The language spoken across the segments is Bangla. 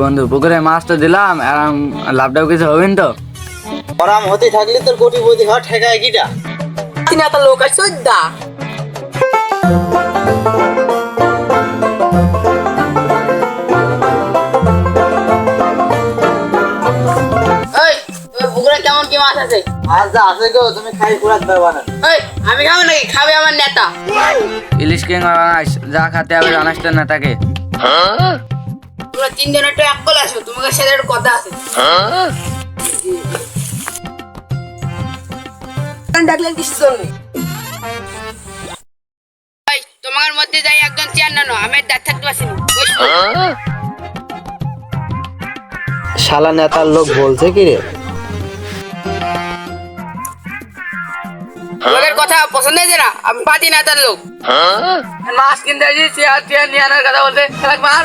বন্ধু পুকুরে মাছ তো দিলাম আর লাভটাও কিছু হবেন তো? ওরাম হতে থাকলে তোর কোটিপতি হওয়া ঠেকায় কিটা? তিনি একটা লোক আছে দা পুকুরে কেমন কি মাছ আছে? আর যা আছে গো তুমি খাই পুরাত পারবা না। এই আমি খাব নাকি? খাবে আমার নেতা। ইলিশ কিং আনাস যা খাতে হবে জানাস তো না তাকে তোমরা তিনজন একটু এক কল আসো তোমাকে সাথে একটু কথা আছে। ডাকলেন কিসের জন্য? তোমার মধ্যে যাই একজন চেয়ার নানো আমি দাঁত থাকতে পারছি শালা নেতার লোক বলছে কি রে? লোকের কথা পছন্দ হয়েছে না? আমি পাতি না তার লোক মাছ কিনতে আসি চেয়ার চেয়ার নিয়ে আনার কথা বলতে খেলাক মার।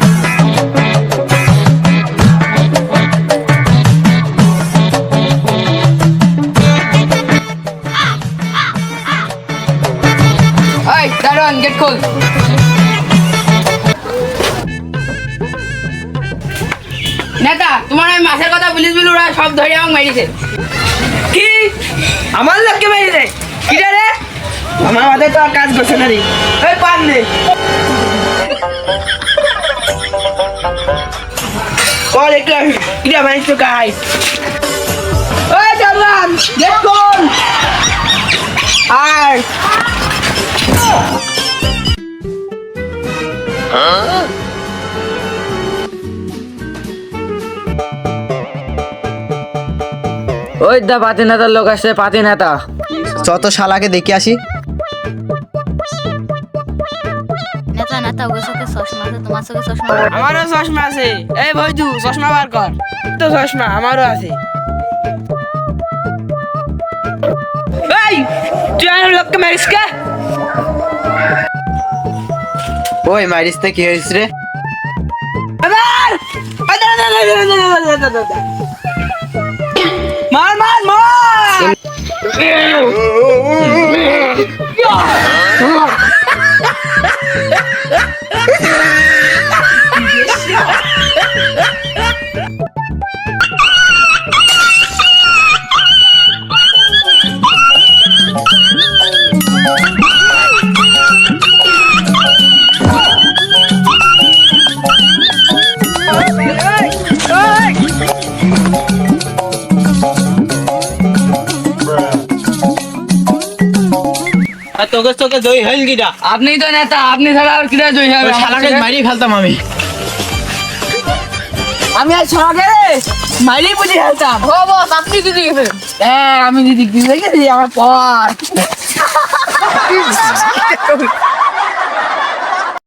দারোয়ান গেট খোল নেতা, তোমার আমি মাছের কথা পুলিশ বিল ওরা সব ধরে আমাকে মেরেছে। কি? আমার লোককে মেরে দে কি রে? আমার মাথায় তো আর কাজ করছে না রে। এই পান নে কল একটু কিরা মানিস তো কাই ওই দারুণ গেট আর ওই দা পাতি নেতার লোক আসছে পাতি নেতা যত শালাকে দেখে আসি। নেতা নেতা ওর চোখে চশমা আছে তোমার চোখে চশমা আমারও চশমা আছে। এই চশমা বার কর। তো চশমা আমারও আছে। এই তুই আমার লোককে মারিস কে? ওই মারিস তে কি হয়েছে রে? আদার Yeah. তোকে তোকে জয় হইল কিটা আপনি তো নেতা আপনি ছাড়া আর কিটা জয় হবে? শালাকে মারি ফেলতাম আমি। আমি আর সঙ্গে মারি বুঝি ফেলতাম। ও বস আপনি দিদি গেছেন হ্যাঁ আমি দিদি কি গেছি আমার পর।